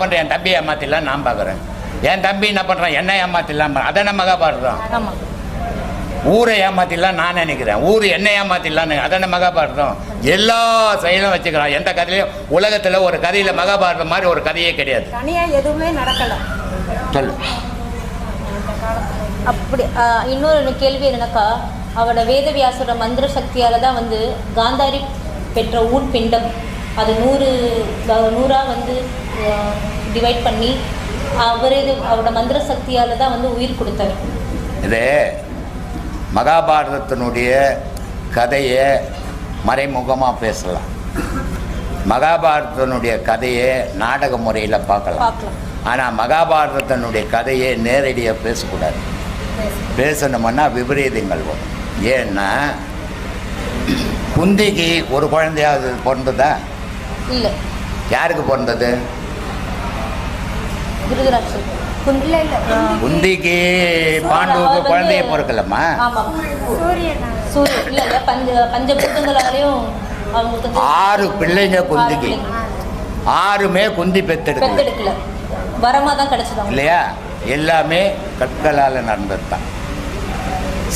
பண்ணுறேன் என் தம்பியை ஏமாத்திடலாம் நான் பார்க்குறேன் என் தம்பி என்ன பண்ணுறான் என்ன ஏமாத்திடலாம் அதான மகாபாரதம் ஆமா. ஊரை ஏமாத்திடலாம் நான் நினைக்கிறேன். ஊர் என்ன ஏமாத்திடலான்னு அதான மகாபாரதம் எல்லா செயலும் வச்சுக்கிறான். எந்த கதையிலையும் உலகத்தில் ஒரு கதையில் மகாபாரதம் மாதிரி ஒரு கதையே கிடையாது. எதுவுமே நடக்கல. சொல்லு. அப்படி இன்னொரு கேள்வி என்னன்னாக்கா அவரோட வேதவியாசோட மந்திர சக்தியால தான் வந்து காந்தாரி பெற்ற ஊர் பிண்டம் அது நூறு வ- நூறா வந்து டிவைட் பண்ணி அவரே அவரோட மந்திர சக்தியால தான் வந்து உயிர் கொடுத்தாரு. இது மகாபாரதத்தினுடைய கதையை மறைமுகமாக பேசலாம். மகாபாரதத்தினுடைய கதையை நாடக முறையில் பார்க்கலாம். ஆனால் மகாபாரதத்தினுடைய கதையை நேரடியாக பேசக்கூடாது. பேசணும்னா விபரீதங்கள் வரும். ஏன்னா குந்திக்கு ஒரு குழந்தையாவது பிறந்ததா? இல்லை. யாருக்கு பிறந்தது? இல்ல குந்திக்கு பாண்டுவுக்கு குழந்தைய பிறக்கலம்மா? பஞ்சபூதங்களாலையும் ஆறு பிள்ளைங்க குந்திக்கு. ஆறுமே குந்தி பெத்தெடுக்கல. பெத்தெடுக்கல. வரமா தான் கிடைச்சது இல்லையா? எல்லாமே கற்களால் நடந்தது தான்.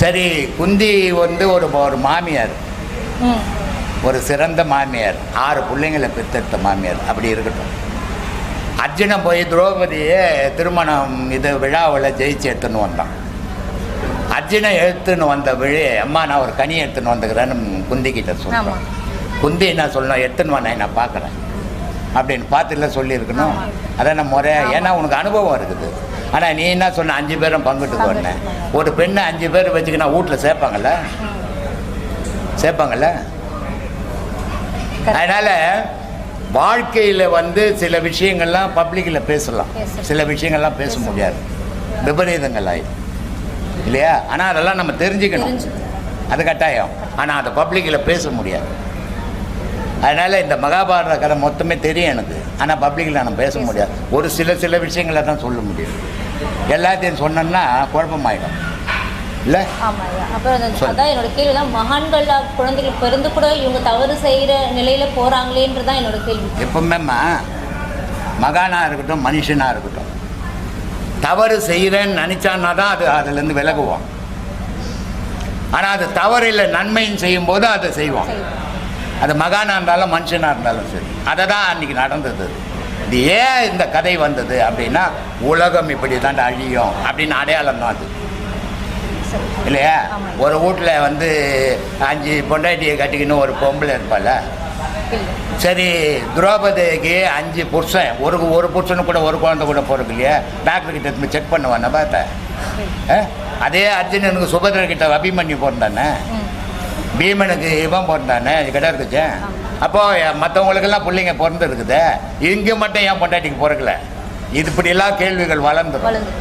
சரி குந்தி வந்து ஒரு ஒரு மாமியார். ஒரு சிறந்த மாமியார். ஆறு பிள்ளைங்களை பெற்றெடுத்த மாமியார். அப்படி இருக்கட்டும். அர்ஜுனன் போய் திரௌபதியை திருமணம் இது விழாவில் ஜெயிச்சு எடுத்துன்னு வந்தான். அர்ஜுனன் எடுத்துன்னு வந்த விழே அம்மா நான் ஒரு கனி எடுத்துன்னு வந்துக்கிறேன்னு குந்திக்கிட்ட. சொல்கிறேன் குந்தி என்ன சொல்லணும் எடுத்துன்னு வந்தேன் நான் பார்க்குறேன். அப்படின்னு பார்த்துல சொல்லியிருக்கணும். அதான் நம்ம முறை ஏன்னா உனக்கு அனுபவம் இருக்குது. ஆனால் நீ என்ன சொன்ன அஞ்சு பேரும் பங்கிட்டு. வந்தேன். ஒரு பெண்ணை அஞ்சு பேர் வச்சுக்கினா வீட்டில் சேர்ப்பாங்கல்ல? சேர்ப்பாங்கல்ல? அதனால் வாழ்க்கையில் வந்து சில விஷயங்கள்லாம் பப்ளிக்கில் பேசலாம். சில விஷயங்கள்லாம் பேச முடியாது. விபரீதங்கள் ஆயிடும் இல்லையா? ஆனால் அதெல்லாம் நம்ம தெரிஞ்சுக்கணும். அது கட்டாயம். ஆனால் அதை பப்ளிக்கில் பேச முடியாது. அதனால் இந்த மகாபாரத கதை மொத்தமே தெரியும் எனக்கு. ஆனால் பப்ளிக்கில் நான் பேச முடியாது. ஒரு சில சில விஷயங்களை தான் சொல்ல முடியும். எல்லாத்தையும் சொன்னோன்னா குழப்பமாயிடும். இல்லை அப்புறம். அதான் என்னோட கேள்வி தான் மகான்கள் குழந்தைகள் பிறந்து கூட இவங்க தவறு செய்யற நிலையில போறாங்களேன்றதான் என்னோட கேள்வி. எப்பவுமேம்மா மகானாக இருக்கட்டும் மனுஷனாக இருக்கட்டும் தவறு செய்கிறேன்னு நினச்சான்னா தான் அது அதுலேருந்து விலகுவான் ஆனால் அது தவறு இல்லை நன்மைன்னு செய்யும்போது அதை செய்வான் அது மகானாக இருந்தாலும் மனுஷனாக இருந்தாலும் சரி. அதை தான் அன்றைக்கி நடந்தது. இது ஏன் இந்த கதை வந்தது அப்படின்னா உலகம் இப்படி தான் அழியும் அப்படின்னு அடையாளம் தான் அது. இல்லையா. ஒரு வீட்டில் வந்து அஞ்சு பொண்டாட்டியை கட்டிக்கின்னு ஒரு பொம்பளை இருப்பாள் இல்லை. சரி திரௌபதிக்கு அஞ்சு புருஷன் ஒரு ஒரு புருஷனு கூட ஒரு குழந்தை கூட பிறகு இல்லையா? டாக்டர் கிட்ட எடுத்து செக் பண்ணுவானே பார்த்தேன்? அதே அர்ஜுனனுக்கு சுபத்ரா கிட்ட அபிமன்யு பிறந்தானே? ம். பீமனுக்கு இவன் பிறந்தானே? இது கிட்ட இருக்குச்சு? அப்போ மற்றவங்களுக்கெல்லாம் பிள்ளைங்க பிறந்து இருக்குது இங்கே மட்டும் ஏன் பொண்டாட்டிக்கு பிறக்கல இது இப்படியெல்லாம் கேள்விகள் வளர்ந்துடும் வளர்ந்து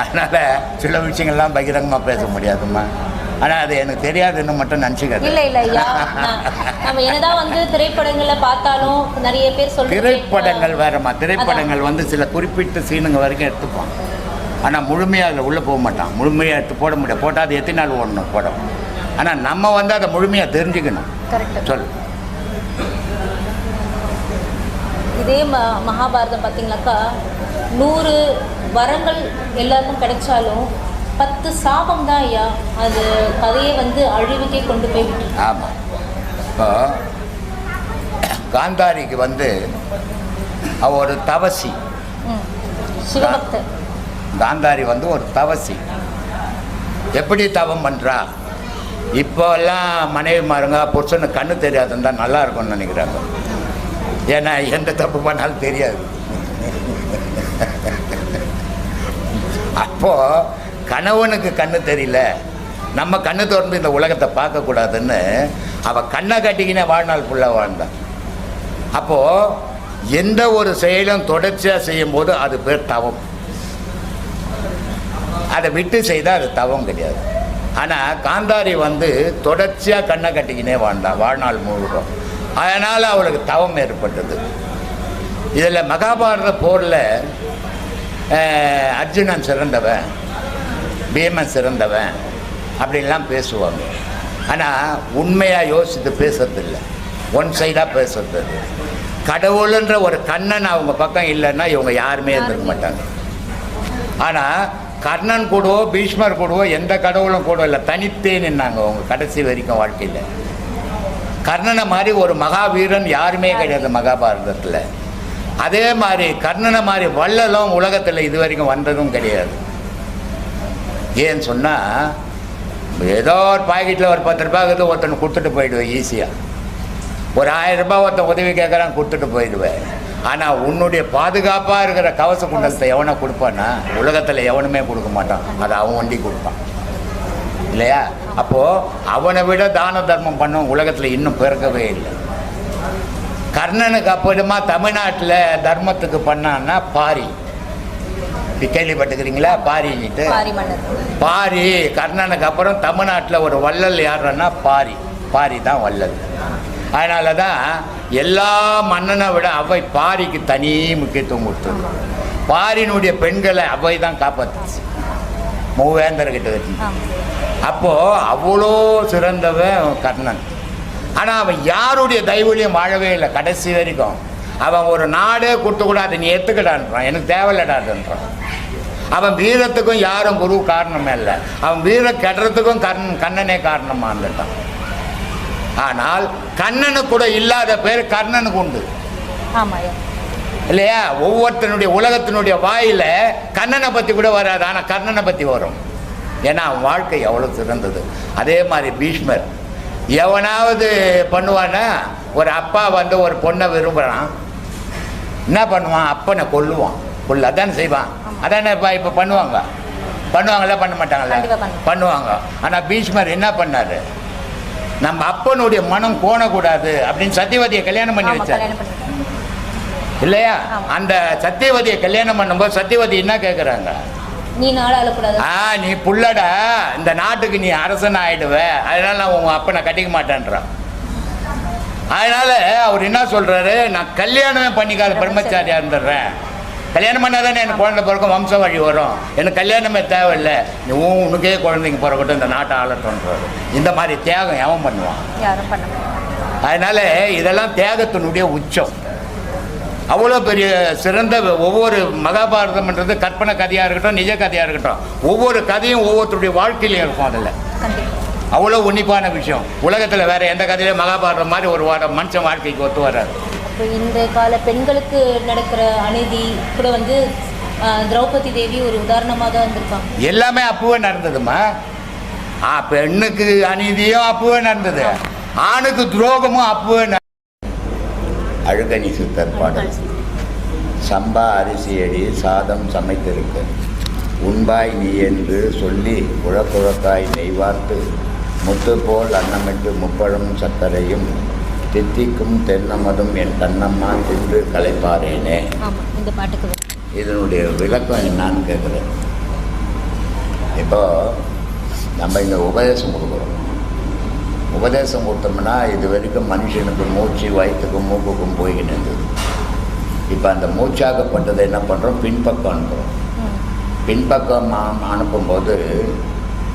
அதனால் சில விஷயங்கள்லாம் பகிரங்கமாக பேச முடியாதும்மா. ஆனால் அது எனக்கு தெரியாதுன்னு மட்டும் நினச்சிக்காது இல்ல இல்ல ஐயா. நம்ம என்னதான் வந்து திரைப்படங்கள்ல பார்த்தாலும் நிறைய பேர் சொல்றது திரைப்படங்கள் வேறம்மா. திரைப்படங்கள் வந்து சில குறிப்பிட்ட சீனுங்க வரைக்கும் எடுத்துப்பான் ஆனால் முழுமையாக அதில் உள்ளே போக மாட்டான். முழுமையாக எடுத்து போட முடியாது. போட்டால் அது எத்தனை நாள் ஓடணும் படம்? ஆனால் நம்ம வந்து அதை முழுமையாக தெரிஞ்சுக்கணும். சொல் இதே ம மகாபாரதம் பார்த்தீங்கன்னாக்கா நூறு வரங்கள் எல்லாருக்கும் கிடைச்சாலும் பத்து சாபம் தான் ஐயா. அது கதையை வந்து அழிவுக்கே கொண்டு போய் ஆமாம் இப்போ காந்தாரிக்கு வந்து அவ ஒரு தவசி. காந்தாரி வந்து ஒரு தவசி. எப்படி தவம் பண்ணுறா இப்போல்லாம் மனைவி மாருங்க புருஷனுக்கு கண்ணு தெரியாதுன்னு தான் நல்லா இருக்கும்னு நினைக்கிறாங்க. ஏன்னா எந்த தப்பு பண்ணாலும் தெரியாது. அப்போ கணவனுக்கு கண்ணு தெரியல. நம்ம கண்ணு திறந்து இந்த உலகத்தை பார்க்கக்கூடாதுன்னு அவள் கண்ணை கட்டிக்கினே வாழ்நாள் ஃபுல்லாக வாழ்ந்தான் அப்போது எந்த ஒரு செயலும் தொடர்ச்சியாக செய்யும்போது அது பேர் தவம். அதை விட்டு செய்தால் அது தவம் கிடையாது. ஆனால் காந்தாரி வந்து தொடர்ச்சியாக கண்ணை கட்டிக்கினே வாழ்ந்தான் வாழ்நாள் முழுவதும். அதனால் அவளுக்கு தவம் ஏற்பட்டது. இதில் மகாபாரத போரில் அர்ஜுனன் சிறந்தவன் பீமன் சிறந்தவன் அப்படின்லாம் பேசுவாங்க. ஆனால் உண்மையாக யோசித்து பேசுறதில்ல. ஒன் சைடாக பேசுறது. கடவுள்ன்ற ஒரு கண்ணன் அவங்க பக்கம் இல்லைன்னா இவங்க யாருமே இருந்திருக்க மாட்டாங்க. ஆனால் கர்ணன் கூடவோ பீஷ்மர் கூடவோ எந்த கடவுளும் கூட இல்லை. தனித்தே நின்னாங்க அவங்க கடைசி வரைக்கும் வாழ்க்கையில். கர்ணனை மாதிரி ஒரு மகாவீரன் யாருமே கிடையாது மகாபாரதத்தில். அதே மாதிரி கர்ணனை மாதிரி வள்ளலும் உலகத்தில் இது வரைக்கும் வந்ததும் கிடையாது. ஏன்னு சொன்னால் ஏதோ ஒரு பாக்கெட்டில் ஒரு பத்து ரூபாய் இருக்குது ஒருத்தனை கொடுத்துட்டு போயிடுவேன் ஈஸியாக ஒரு ஆயிரம் ரூபாய் ஒருத்தன் உதவி கேட்குறான் கொடுத்துட்டு போயிடுவேன். ஆனால் உன்னுடைய பாதுகாப்பாக இருக்கிற கவச குண்டலத்தை எவனை கொடுப்பான்னா உலகத்தில் எவனுமே கொடுக்க மாட்டான். அதை அவன் வண்டி கொடுப்பான். இல்லையா? அப்போது அவனை விட தான தர்மம் பண்ணும் உலகத்தில் இன்னும் பிறக்கவே இல்லை. கர்ணனுக்கு அப்புறமா தமிழ்நாட்டில் தர்மத்துக்கு பண்ணான்னா பாரி. கேள்விப்பட்டுக்கிறீங்களா பாரின்னுட்டு. பாரி கர்ணனுக்கு அப்புறம் தமிழ்நாட்டில் ஒரு வள்ளல் யாருன்னா பாரி. பாரி தான் வள்ளல். அதனால தான் எல்லா மன்னனை விட அவை பாரிக்கு தனி முக்கியத்துவம் கொடுத்தது. பாரினுடைய பெண்களை அவை தான் காப்பாற்றுச்சு மூவேந்தர்கிட்ட வச்சு. அப்போது அவ்வளோ சிறந்தவன் கர்ணன். ஆனால் அவன் யாருடைய தயவுலையும் வாழவே இல்லை. கடைசி வரைக்கும். அவன் ஒரு நாடே கொடுத்து கூட அதை நீ ஏற்றுக்கடான்றான் எனக்கு தேவையில்லடாதுன்றான் அவன் வீரத்துக்கும் யாரும் குரு காரணமே இல்லை. அவன் வீர கெடுறதுக்கும் கண் கண்ணனே காரணமாக இருந்துட்டான். ஆனால் கண்ணனுக்கு கூட இல்லாத பேர் கர்ணனுக்கு உண்டு. இல்லையா? ஒவ்வொருத்தனுடைய உலகத்தினுடைய வாயில கண்ணனை பற்றி கூட வராது. ஆனால் கர்ணனை பற்றி வரும். ஏன்னா அவன் வாழ்க்கை எவ்வளோ சிறந்தது. அதே மாதிரி பீஷ்மர். எவனாவது பண்ணுவான்னா ஒரு அப்பா வந்து ஒரு பொண்ணை விரும்புகிறான் என்ன பண்ணுவான்? அப்பனை கொல்லுவான். கொல்ல அதானே செய்வான். அதானே இப்போ இப்போ பண்ணுவாங்க? பண்ணுவாங்களா? பண்ண மாட்டாங்களா? பண்ணுவாங்க. ஆனால் பீஷ்மர் என்ன பண்ணாரு? நம்ம அப்பனுடைய மனம் கோணக்கூடாது அப்படின்னு சத்தியவதியை கல்யாணம் பண்ணி வச்சார். இல்லையா. அந்த சத்தியவதியை கல்யாணம் பண்ணும்போது சத்தியவதி என்ன கேட்குறாங்க நீ நாள் அழக்கூடாது ஆ நீ புள்ளடா. இந்த நாட்டுக்கு நீ அரசன் ஆயிடுவ. அதனால நான் உங்க அப்பனை கட்டிக்க மாட்டேன்றான். அதனால அவர் என்ன சொல்றாரு? நான் கல்யாணமே பண்ணிக்காத பிரம்மச்சாரியா இருந்துடுறேன். கல்யாணம் பண்ணாதானே எனக்கு குழந்தை பிறக்கும் வம்ச வழி வரும். எனக்கு கல்யாணமே தேவையில்லை. நீ உன் உனக்கே குழந்தைங்க பிறக்கட்டும் இந்த நாட்டை ஆளட்டும்ன்றாரு. இந்த மாதிரி தியாகம் எவன் பண்ணுவான்? யாரும் பண்ண அதனால இதெல்லாம் தியாகத்தினுடைய உச்சம். அவ்வளோ பெரிய சிறந்த ஒவ்வொரு மகாபாரதம்ன்றது கற்பனை கதையாக இருக்கட்டும் நிஜ கதையாக இருக்கட்டும். ஒவ்வொரு கதையும் ஒவ்வொருத்தருடைய வாழ்க்கையிலையும் இருக்கும் அதில். அவ்வளோ உன்னிப்பான விஷயம். உலகத்தில் வேற எந்த கதையிலும் மகாபாரதம் மாதிரி ஒரு வாட மனுஷன் வாழ்க்கைக்கு ஒத்து வராது இப்போ இந்த கால பெண்களுக்கு நடக்கிற அநீதி கூட வந்து திரௌபதி தேவி ஒரு உதாரணமாக தான் இருந்திருக்காங்க எல்லாமே அப்பவே நடந்ததுமா ஆ பெண்ணுக்கு அநீதியும் அப்பவே நடந்தது. ஆணுக்கு துரோகமும் அப்பவே அழுகணி சித்தர் பாடல் சம்பா அரிசியடி சாதம் சமைத்திருக்கு. உண்பாய் நீ என்று சொல்லி குழக்குழக்காய் நெய்வார்த்து முத்து போல் அன்னமிட்டு முப்பழம் சர்க்கரையும் தித்திக்கும் தென்னமதும் என் கண்ணம்மா தின்று களைப்பாரேனே. ஆமாம் இந்த பாட்டுக்கு. இதனுடைய விளக்கம் என்னான்னு கேட்குறேன் இப்போ நம்ம இங்கே உபதேசம் கொடுக்குறோம். உபதேசம் கொடுத்தோம்னா இது வரைக்கும் மனுஷனுக்கு மூச்சு வயிற்றுக்கும் மூக்குக்கும் போய்கிட்டு இருந்தது இப்போ அந்த மூச்சாகப்பட்டதை என்ன பண்ணுறோம் பின்பக்கம் அனுப்புகிறோம் பின்பக்கம் அனுப்பும்போது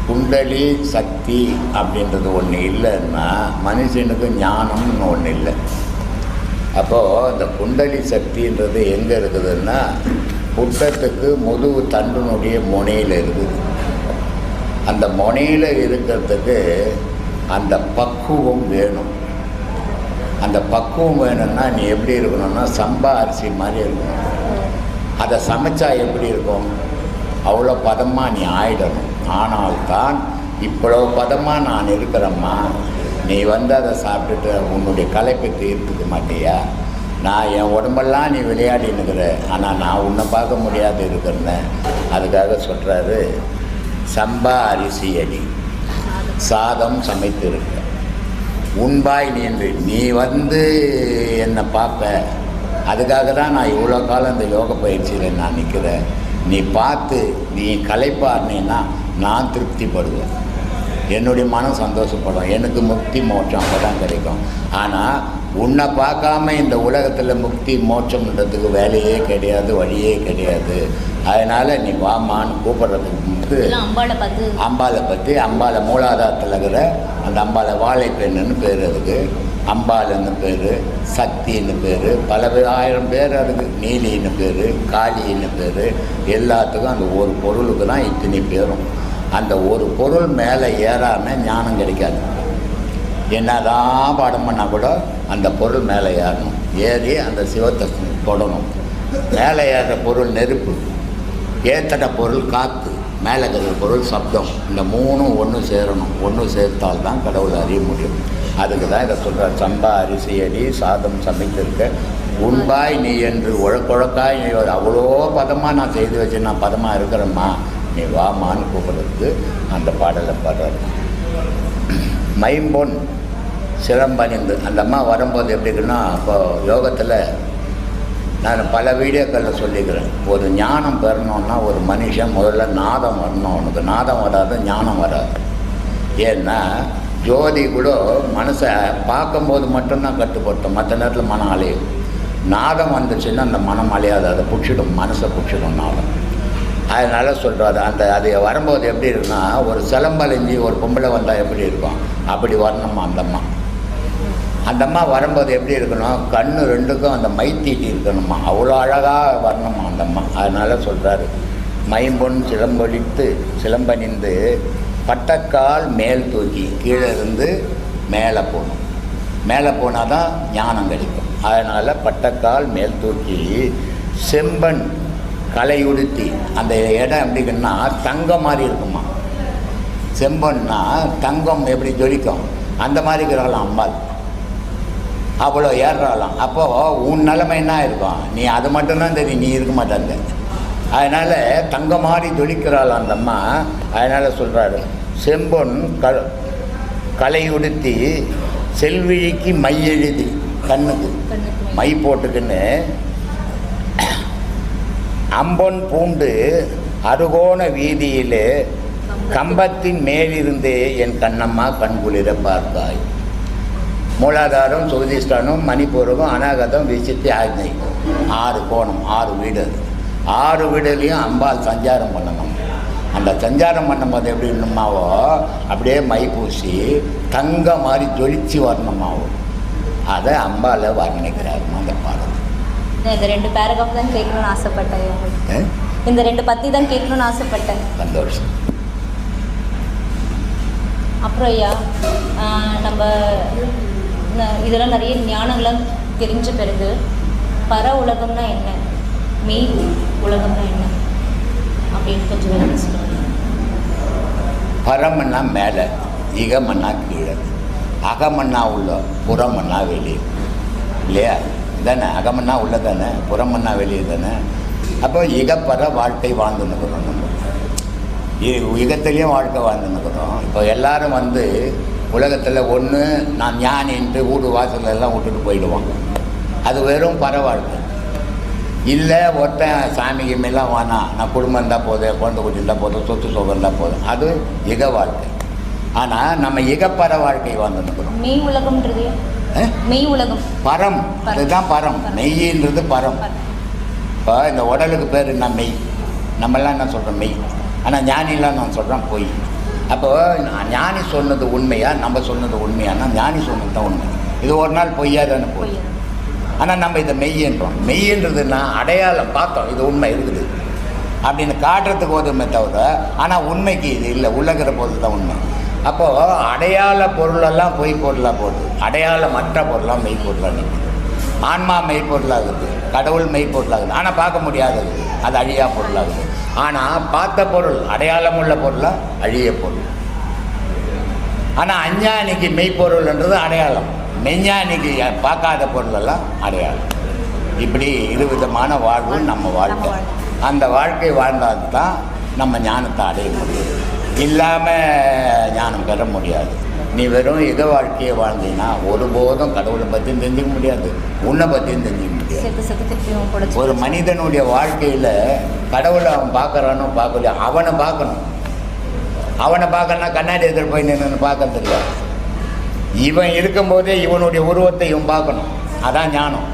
குண்டலி சக்தி அப்படின்றது ஒன்று இல்லைன்னா மனுஷனுக்கு ஞானம்னு ஒன்று இல்லை. அப்போது அந்த குண்டலி சக்தின்றது எங்கே இருக்குதுன்னா புட்டத்துக்கு முதுகு தண்டனுடைய முனையில் இருக்குது. அந்த முனையில் இருக்கிறதுக்கு அந்த பக்குவம் வேணும். அந்த பக்குவம் வேணும்னா நீ எப்படி இருக்கணும்னா சம்பா அரிசி மாதிரி இருக்கணும். அதை சமைச்சா எப்படி இருக்கும்? அவ்வளோ பதமாக நீ ஆயிடணும். ஆனால்தான் இவ்வளோ பதமாக நான் இருக்கிறேம்மா நீ வந்து அதை சாப்பிட்டுட்டு உன்னுடைய களைப்பை தீர்த்துக்க மாட்டியா? நான் என் உடம்பெல்லாம் நீ விளையாடினுக்கிற ஆனால் நான் உன்னை பார்க்க முடியாது இருக்கிறேன் அதுக்காக சொல்கிறாரு சம்பா அரிசி அடி சாதம் சமைத்திருக்க. உண்பாய் நீ என்று நீ வந்து என்னை பார்ப்ப. அதுக்காக தான் நான் இவ்வளோ காலம் இந்த யோக பயிற்சியில் நான் நிற்கிறேன். நீ பார்த்து நீ களைப்பாருனீன்னா நான் திருப்திப்படுவேன். என்னுடைய மனம் சந்தோஷப்படும். எனக்கு முக்தி மோட்சம் அப்போ தான் கிடைக்கும். ஆனால் உன்னை பார்க்காம இந்த உலகத்தில் முக்தி மோட்சம்ன்றதுக்கு வேலையே கிடையாது வழியே கிடையாது. அதனால் நீ வாமான்னு கூப்பிட்றதுக்கு வந்து அம்பாளை பற்றி அம்பாளை மூலாதாரத்தில் இருக்கிற அந்த அம்பாளை வாழைப்பெண்ணுன்னு பேர் அதுக்கு. அம்பாள்னு பேர் சக்தின்னு பேர் பல பே- ஆயிரம் பேர் அதுக்கு. நீலின்னு பேர் காளின்னு பேர் எல்லாத்துக்கும் அந்த ஒரு பொருளுக்கு தான் இத்தனை பேரும். அந்த ஒரு பொருள் மேலே ஏறாமல் ஞானம் கிடைக்காது. என்னதான் பாடம் பண்ணால் கூட அந்த பொருள் மேலே ஏறணும். ஏறி அந்த சிவத்தை தொடணும். மேலே ஏறுற பொருள் நெருப்பு. ஏத்தட பொருள் காற்று மேலே இருக்கிற பொருள் சப்தம். இந்த மூணும் ஒன்று சேரணும். ஒன்று சேர்த்தால் தான் கடவுளை அறிய முடியும். அதுக்கு தான் இதை சொல்கிறார் சம்பா அரிசி அடி சாதம் சமைத்திருக்க. உண்பாய் நீ என்று உழக்குழக்காய் நீ ஒரு அவ்வளோ பதமாக நான் செய்து வச்சு நான் பதமாக இருக்கிறேம்மா. நீ வாமான்னு கூப்பிடுறதுக்கு அந்த பாடலை பாடுறாரு. மைம்பொன் சிலம்பணிந்து. அந்த அம்மா வரும்போது எப்படி இருக்குன்னா அப்போ யோகத்தில் நான் பல வீடியோக்களில் சொல்லிக்கிறேன். ஒரு ஞானம் பெறணும்னா ஒரு மனுஷன் முதல்ல நாதம் வரணும். அவனுக்கு நாதம் வராது ஞானம் வராது. ஏன்னா ஜோதி கூட மனசை பார்க்கும்போது மட்டும்தான் கட்டுப்படுத்தும். மற்ற நேரத்தில் மனம் அலையும் நாதம் வந்துச்சுன்னா அந்த மனம் அலையாது. அதை பிடிச்சிடும். மனசை பிடிச்சிடும் நாதம். அதனால் சொல்கிறாரு அந்த அது வரும்போது எப்படி இருக்குன்னா ஒரு சிலம்பலிஞ்சி ஒரு பொம்பளை வந்தால் எப்படி இருக்கும்? அப்படி வரணுமா அந்தம்மா அந்த அம்மா வரும்போது எப்படி இருக்கணும்? கண் ரெண்டுக்கும் அந்த மை தீட்டி இருக்கணுமா? அவ்வளோ அழகாக வரணுமா அந்த அம்மா? சொல்கிறாரு மைம்பொன் சிலம்பொழித்து சிலம்பணிந்து பட்டக்கால் மேல் தூக்கி கீழே இருந்து மேலே போகணும். மேலே போனால் தான் ஞானம் கிடைக்கும். அதனால் பட்டக்கால் மேல் தூக்கி செம்பன் கலையுடுத்தி அந்த இடம் எப்படின்னா தங்கம் மாதிரி இருக்குமா? செம்பன்னா தங்கம் எப்படி ஜொலிக்கும்? அந்த மாதிரி இருக்கிறாங்களா அம்பாள் அவ்வளோ ஏறுறாளாம். அப்போது உன் நிலைமை என்ன இருக்கும்? நீ அது மட்டும்தான் தெரியும். நீ இருக்க மாட்டாங்க அதனால் தங்க மாதிரி ஜொலிக்கிறாளாம் அந்த அம்மா. அதனால் சொல்கிறாரு செம்பொன் க கலையுடுத்தி செல்விழிக்கு மை எழுதி. கண்ணுக்கு. மை. போட்டுக்கின்னு அம்பொன் பூண்டு அருகோண வீதியிலே கம்பத்தின் மேலிருந்தே என் கண்ணம்மா கண்குளிர பார்த்தாய். மூலாதாரம் சுகதிஷ்டானம் மணிப்பூரகம் அநாகதம் விசித்தி ஆக்னை. ஆறு கோணம் ஆறு வீடு அது. ஆறு வீடுலேயும் அம்பாள் சஞ்சாரம் பண்ணணும். அந்த சஞ்சாரம் பண்ணும்போது எப்படி இருந்தோமாவோ அப்படியே மை பூசி தங்க மாதிரி ஜொலிச்சு வரணுமாவோ அதை அம்பால வர்ணிக்கிறார் அந்த பாடல் இந்த ரெண்டு பேராகிராஃப் தான் கேட்கணும்னு ஆசைப்பட்டேன்? இந்த ரெண்டு பற்றி தான் கேட்கணும்னு ஆசைப்பட்டேன். சந்தோஷம். அப்புறம் ஐயா நம்ம இதெல்லாம் நிறைய ஞானங்கள்லாம் தெரிஞ்ச பிறகு பர உலகம்னா என்ன? மெய் உலகம்னா என்ன? அப்படின்னு கொஞ்சம் விளக்கி சொல்லுங்க. பரமன்னா மேலே இகமன்னா கீழே. அகமன்னா உள்ள புறமன்னா வெளியே இல்லையா? தானே அகமன்னா உள்ள தானே புறமன்னா வெளியே தானே? அப்போ இகப்பற வாழ்க்கை வாழ்ந்துன்னுக்குறோம் நம்ம. இகத்துலேயும் வாழ்க்கை வாழ்ந்துன்னுக்குறோம் இப்போ எல்லாரும் வந்து உலகத்தில் ஒன்று நான் ஞானின்ட்டு வீடு வாசல்ல எல்லாம் விட்டுட்டு போயிடுவான். அது வெறும் பர வாழ்க்கை இல்லை ஒருத்தன் சாமிக்கு மேலாம் வேணாம் நான் குடும்பம் இருந்தால் போதும் குழந்தை குட்டி இருந்தால் போதும் சொத்து சுகம் இருந்தால் போதும் அது இக வாழ்க்கை. ஆனால் நம்ம இகப்பற வாழ்க்கை வாழ்ந்துன்னுக்குறோம் மெய் உலகம்ன்றது? மெய் உலகம். பரம். அதுதான் பரம். மெய்யின்றது பரம். இப்போ இந்த உடலுக்கு பேர் என்ன? மெய். நம்மெல்லாம் என்ன சொல்கிறோம் மெய். ஆனால் ஞானிலாம் நான் சொல்கிறேன் பொய். அப்போ ஞானி சொன்னது உண்மையா? நம்ம சொன்னது உண்மையானா? ஞானி சொன்னது தான் உண்மை. இது ஒரு நாள் பொய்யா தானே போய் ஆனால் நம்ம இதை மெய்யன்றோம். மெய்யன்றதுன்னா அடையாளம் பார்த்தோம். இது உண்மை இருக்குது. அப்படின்னு காட்டுறதுக்கு உதவுமே தவிர ஆனால் உண்மைக்கு இது இல்லை. உள்ளகிற பொருள் தான் உண்மை. அப்போது அடையாள பொருளெல்லாம் பொய் பொருளாக போகுது. அடையாளமற்ற பொருளாக மெய் பொருளாக நிற்குது ஆன்மா மெய் பொருளாகுது. கடவுள் மெய் பொருளாகுது. ஆனால் பார்க்க முடியாதது. அது அழியா பொருளாகுது. ஆனால் பார்த்த பொருள் அடையாளம் உள்ள பொருளாக அழிய பொருள். ஆனால் அஞ்ஞானிக்கு மெய்ப்பொருள்ன்றது அடையாளம். மெஞ்ஞானிக்கு பார்க்காத பொருளெல்லாம் அடையாளம். இப்படி இரு விதமான வாழ்வு நம்ம வாழ்க்கை. அந்த வாழ்க்கை வாழ்ந்தால் தான் நம்ம ஞானத்தை அடைய முடியும். இல்லாமல் ஞானம் பெற முடியாது. நீ வெறும் இக வாழ்க்கையை வாழ்ந்தீங்கன்னா ஒருபோதும் கடவுளை பற்றியும் தெரிஞ்சுக்க முடியாது. உன்னை பற்றியும் தெரிஞ்சுக்க முடியாது. ஒரு மனிதனுடைய வாழ்க்கையில் கடவுளை அவன் பார்க்குறானோ பார்க்கலையோ அவனை பார்க்கணும். அவனை பார்க்கணும்னா கண்ணாடி எதிர் போய் நின்று பார்க்கறது இல்லை. இவன் இருக்கும்போதே இவனுடைய உருவத்தை இவன் பார்க்கணும். அதான் ஞானம்.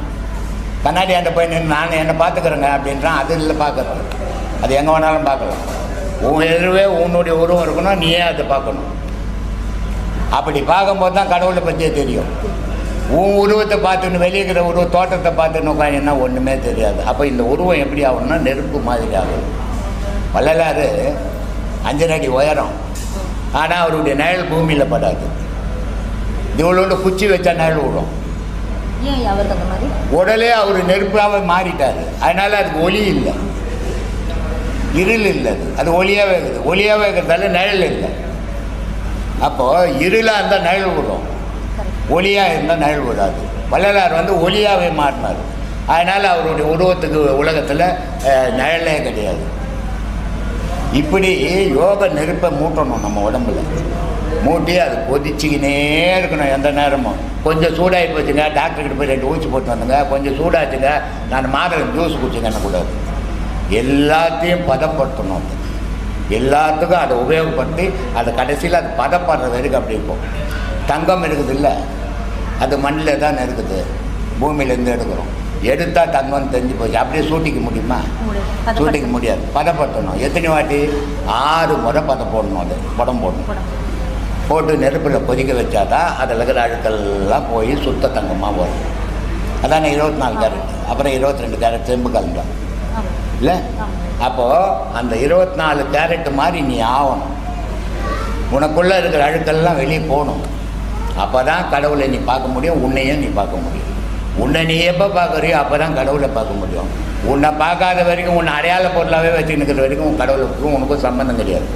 கண்ணாடி அந்த போய் நின்று நான் என்னை பார்த்துக்கிறேங்க அப்படின்றான் அது இல்லை பார்க்கறது. அது எங்கே வேணாலும் பார்க்கலாம். உன் எதிர்வே உன்னுடைய உருவம் இருக்கணும் நீயே அதை பார்க்கணும். அப்படி பார்க்கும்போது தான் கடவுளை பற்றியே தெரியும். உன் உருவத்தை பார்த்துன்னு வெளியே இருக்கிற உருவ தோட்டத்தை பார்த்துன்னு உட்காந்துன்னா ஒன்றுமே தெரியாது. அப்போ இந்த உருவம் எப்படி ஆகும்னா நெருப்பு மாதிரி ஆகும். வள்ளலாறு அஞ்சரை அடி உயரம். ஆனால் அவருடைய நிழல் பூமியில் படாது. இவ்வளோண்டு குச்சி வச்சா நிழல் விடும் உடலே அவர் நெருப்பாக மாறிட்டார். அதனால் அதுக்கு ஒளி இல்லை. இருள் இல்லை அது. அது ஒளியாகவே இருக்குது. ஒளியாகவே இருக்கிறதால நிழல் இல்லை. அப்போது இருளாக இருந்தால் நிழல் விடும். ஒளியாக இருந்தால் நிழல் விடாது. வள்ளலார் வந்து ஒளியாகவே மாறினார். அதனால் அவருடைய உருவத்துக்கு உலகத்தில் நிழலே கிடையாது. இப்படி யோக நெருப்பை மூட்டணும் நம்ம உடம்புல. மூட்டி அது கொதிச்சுக்கினே இருக்கணும் எந்த நேரமும். கொஞ்சம் சூடாகி போச்சுங்க டாக்டர்கிட்ட போய் ரெண்டு ஊசி போட்டு வந்துங்க கொஞ்சம் சூடாச்சுங்க நான் மாதுளை ஜூஸ் குடிச்சுங்க கூடாது எல்லாத்தையும் பதப்படுத்தணும். அது. எல்லாத்துக்கும் அதை உபயோகப்படுத்தி அது கடைசியில் அது பதப்படுற வரைக்கும் அப்படி இருக்கும்? தங்கம் இருக்குது இல்லை? அது மண்ணில் தான் இருக்குது. பூமியிலேருந்து எடுக்கிறோம். எடுத்தால் தங்கம் தெரிஞ்சு போச்சு. அப்படியே சூட்டிக்க முடியுமா. சூட்டிக்க முடியாது. பதப்படுத்தணும். எத்தனை வாட்டி? ஆறு முறை பதம் போடணும் அது. படம் போடணும். போட்டு நெருப்பில் கொதிக்க வச்சாதான் அதில் இருக்கிற அழுக்கெல்லாம் போய் சுத்த தங்கமாக வரும். அதானே இருபத்தி நாலு கேரட் அப்புறம் இருபத்தி ரெண்டு கேரட் செம்பு கலந்தோம். இல்லை? அப்போது அந்த இருபத்தி நாலு கேரட் மாதிரி நீ ஆகணும் உனக்குள்ளே இருக்கிற அழுக்கெல்லாம் வெளியே போகணும். அப்போ தான் கடவுளை நீ பார்க்க முடியும் உன்னையும் நீ பார்க்க முடியும். உன்னை நீ எப்போ பார்க்குறியோ அப்போ தான் கடவுளை பார்க்க முடியும். உன்னை பார்க்காத வரைக்கும் உன்னை அடையாள பொருளாகவே வச்சுன்னுக்கிற வரைக்கும் உன் கடவுளுக்கும் உனக்கும் சம்மந்தம் கிடையாது.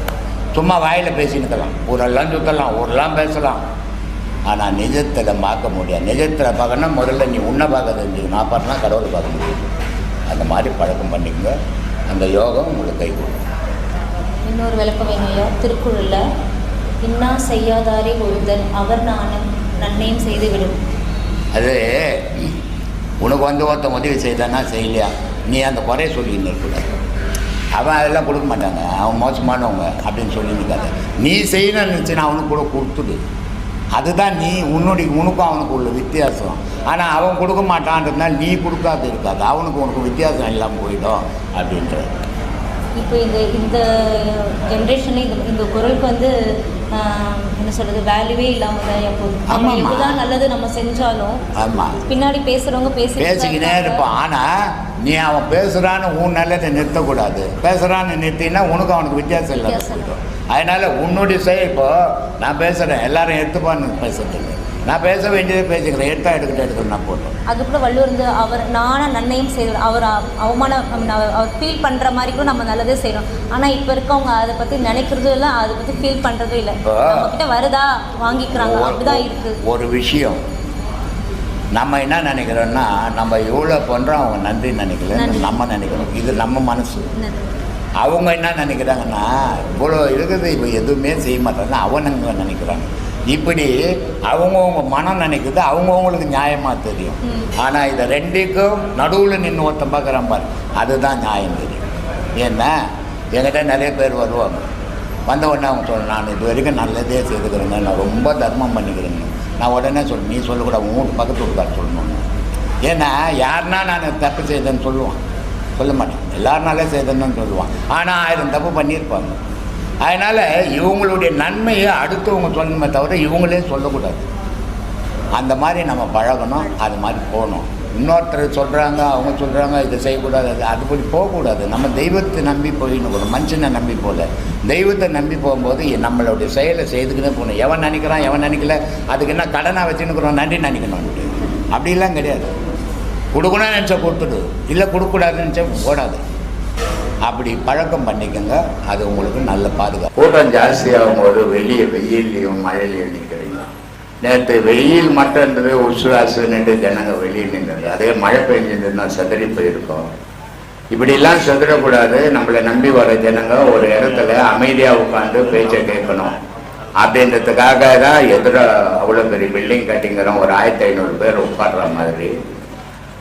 சும்மா வாயில் பேசினுக்கலாம் ஊரெல்லாம் சுற்றலாம் ஊரெல்லாம் பேசலாம். ஆனால் நிஜத்தில் பார்க்க முடியாது. நிஜத்தில் பார்க்கணும்னா முதல்ல நீ உன்னை பார்க்க தெரிஞ்சுக்கணும். அப்புறம் தான் கடவுளை பார்க்க முடியும். அந்த மாதிரி பழக்கம் பண்ணிக்கங்க. அந்த யோகம் உங்களுக்கு கை கொடுக்கும். இன்னொரு விளக்கம் வேணும் ஐயா. திருக்குறளில் இன்னா செய்யாதாரே ஒழுதல் அவர் நானும் நன்மையும் செய்துவிடும். அது உனக்கு வந்து ஒருத்தன் உதவி செய்தானா செய்யலையா? நீ அந்த குறைய சொல்லின்னு இருக்கக்கூடாது அவன் அதெல்லாம் கொடுக்க மாட்டாங்க. அவன் மோசமானவங்க அப்படின்னு சொல்லி நிற்காத நீ செய்யணும்னு நினச்சினா அவனுக்கு கூட கொடுத்துடு. அதுதான் நீ உன்னுடைய உனக்கும் அவனுக்கு உள்ள வித்தியாசம். ஆனால் அவன் கொடுக்க மாட்டான்றதுனால நீ கொடுக்காது இருக்காது. அவனுக்கு உனக்கு வித்தியாசம் இல்லாமல் போயிடும் அப்படின்றது இப்போ இந்த இந்த ஜென்ரேஷனில் இந்த இந்த குரலுக்கு வந்து என்ன சொல்கிறது வேல்யூவே இல்லாமல் தான் ஆமாம்மா. எவ்வளோதான் நல்லது நம்ம செஞ்சாலும் ஆமாம் பின்னாடி பேசுகிறவங்க பேசி பேசிக்கினே இருப்பான். ஆனால் நீ அவன் பேசுகிறான்னு உன் நல்லதை நிறுத்தக்கூடாது. பேசுகிறான்னு நிறுத்தினா உனக்கு அவனுக்கு வித்தியாசம் இல்லாமல் போயிடும். அதனால் உன்னுடைய செயல் இப்போ நான் பேசுகிறேன் எல்லாரும் எடுத்துப்பான்னு பேசுறது நான் பேச வேண்டியதை பேசிக்கிறேன். எடுத்தா எடுக்கட்டும் எடுக்கணும் நான் போட்டோம் அதுக்குள்ள வள்ளுவர் வந்து அவர் நான நன்மையும் செய்வார் அவர் அவ- அவமானம் அவர் ஃபீல் பண்ணுற மாதிரி கூட நம்ம நல்லதே செய்கிறோம் ஆனால் இப்போ இருக்கவங்க அதை பற்றி நினைக்கிறதும் இல்லை அதை பற்றி ஃபீல் பண்ணுறதும் இல்லை. இப்போ நம்ம கிட்ட வருதா? வாங்கிக்கிறாங்க. அப்படிதான் இருக்கு. ஒரு விஷயம். நம்ம என்ன நினைக்கிறோம்னா நம்ம இவ்வளோ பண்ணுறோம் அவங்க நன்றி நினைக்கல. நம்ம நினைக்கிறோம் இது நம்ம மனசு? அவங்க என்ன நினைக்கிறாங்கன்னா இவ்வளோ இருக்குது இப்போ எதுவுமே செய்ய மாட்டாங்க அவனுங்க நினைக்கிறாங்க. இப்படி அவங்கவுங்க மனம் நினைக்குது அவங்கவுங்களுக்கு நியாயமாக தெரியும். ஆனால் இதை ரெண்டுக்கும் நடுவில் நின்று ஒருத்தன் பார்க்குறான் பாரு அதுதான் நியாயம் தெரியும். ஏன்னா என்கிட்ட நிறைய பேர் வருவாங்க. வந்த உடனே அவங்க சொல்ல நான் இது வரைக்கும் நல்லதே செய்துக்கிறேங்க. நான் ரொம்ப தர்மம் பண்ணிக்கிறேங்க. நான் உடனே சொல்ல நீ சொல்லக்கூடாது உன் வீட்டு பக்கத்து வீட்டுக்கார சொல்லணும்னு. ஏன்னா யாருன்னா நான் தப்பு செய்தேன்னு சொல்லுவான். சொல்ல மாட்டான் எல்லாருனாலே நல்லா சொல்லுவான். ஆனால் ஆயிரம் தப்பு பண்ணியிருப்பாங்க. அதனால் இவங்களுடைய நன்மையை அடுத்தவங்க சொல்லணுமே தவிர இவங்களே சொல்லக்கூடாது. அந்த மாதிரி நம்ம பழகணும் அது மாதிரி போகணும். இன்னொருத்தர் சொல்கிறாங்க அவங்க சொல்கிறாங்க இதை செய்யக்கூடாது அது அதுபடி போகக்கூடாது. நம்ம தெய்வத்தை நம்பி போயிடணும் மனுஷனை நம்பி போகல. தெய்வத்தை நம்பி போகும்போது நம்மளுடைய செயலை செய்துக்கிட்டே போகணும். எவன் நினைக்கிறான் எவன் நினைக்கல அதுக்கு என்ன கடனாக வச்சுன்னுக்குறோம் நன்றி நினைக்கணும். அப்படிலாம் கிடையாது. கொடுக்கணும்னு நினச்சா கொடுத்துடு. இல்லை கொடுக்கக்கூடாதுன்னு நினச்சா போடாது அப்படி பழக்கம் பண்ணிக்கோங்க. அது உங்களுக்கு நல்ல பாதுகாப்பு. கூட்டம் ஜாஸ்தியாகும் போது வெளியே வெயிலையும் மழையிலையும் நிற்கிறீங்க நேற்று வெயில் மட்டும் இருந்தது உசுராசுன்னுட்டு ஜனங்க வெளியே நின்றது. அதே மழை பெஞ்சிருந்ததுன்னா செதறி போயிருக்கோம். இப்படிலாம் செதறக்கூடாது. நம்மளை நம்பி வர ஜனங்க ஒரு இடத்துல அமைதியாக உட்காந்து பேச்சை கேட்கணும். அப்படின்றதுக்காக தான் எதிர அவ்வளோ பெரிய பில்டிங் கட்டிங்கிறோம். ஒரு ஆயிரத்தி ஐநூறு பேர் உட்காடுற மாதிரி.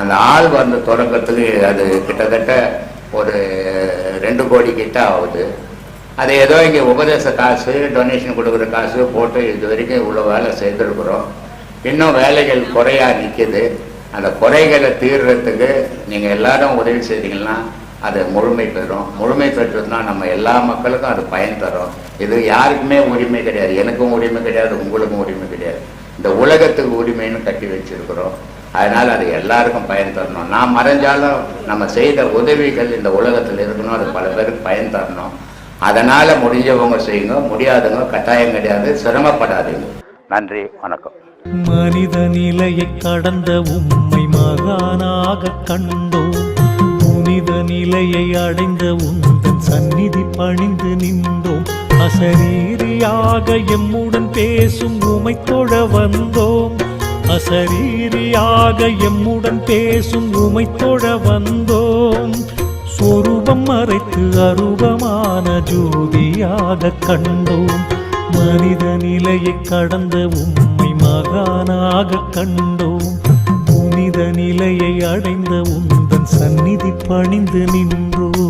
அந்த ஆள் வந்து தொடக்கத்துக்கு அது கிட்டத்தட்ட ஒரு ரெண்டு கோடி கிட்ட ஆகுது. அது ஏதோ இங்கே உபதேச காசு டொனேஷன் கொடுக்குற காசு போட்டு இது வரைக்கும் இவ்வளோ வேலை செய்திருக்கிறோம். இன்னும் வேலைகள் குறையா நிற்கிது அந்த குறைகளை தீர்றதுக்கு நீங்கள் எல்லாரும் உதவி செய்தீங்கன்னா அது முழுமை பெறும். முழுமை பெற்றதுனா நம்ம எல்லா மக்களுக்கும் அது பயன் தரும். இது யாருக்குமே உரிமை கிடையாது. எனக்கும் உரிமை கிடையாது உங்களுக்கும் உரிமை கிடையாது. இந்த உலகத்துக்கு உரிமைன்னு கட்டி வச்சிருக்கிறோம். அதனால அது எல்லாருக்கும் பயன் தரணும். நான் மறைஞ்சாலும் நம்ம செய்த உதவிகள் இந்த உலகத்தில் இருக்கணும். அது பல பேருக்கு பயன் தரணும். அதனால முடிஞ்சவங்க செய்யுங்க. முடியாதவங்க கட்டாயம் கிடையாது. சிரமப்படாதீங்க. நன்றி. வணக்கம். மனித நிலையை கடந்த உண்மை மகானாக கண்டோம். புனித நிலையை அடைந்த உந்தன் சந்நிதி பணிந்து நின்றோம். அசரீரியாக எம்முடன் பேசும் உமை தொழ வந்தோம். அசரீரியாக எம்முடன் பேசும் உமை தொழ வந்தோம். சொரூபம் மறைத்து அரூபமான ஜோதியாக கண்டோம். மனித நிலையை கடந்த உண்மை மகானாக கண்டோம். புனித நிலையை அடைந்த உந்தன் சந்நிதி பணிந்து நின்றோம்.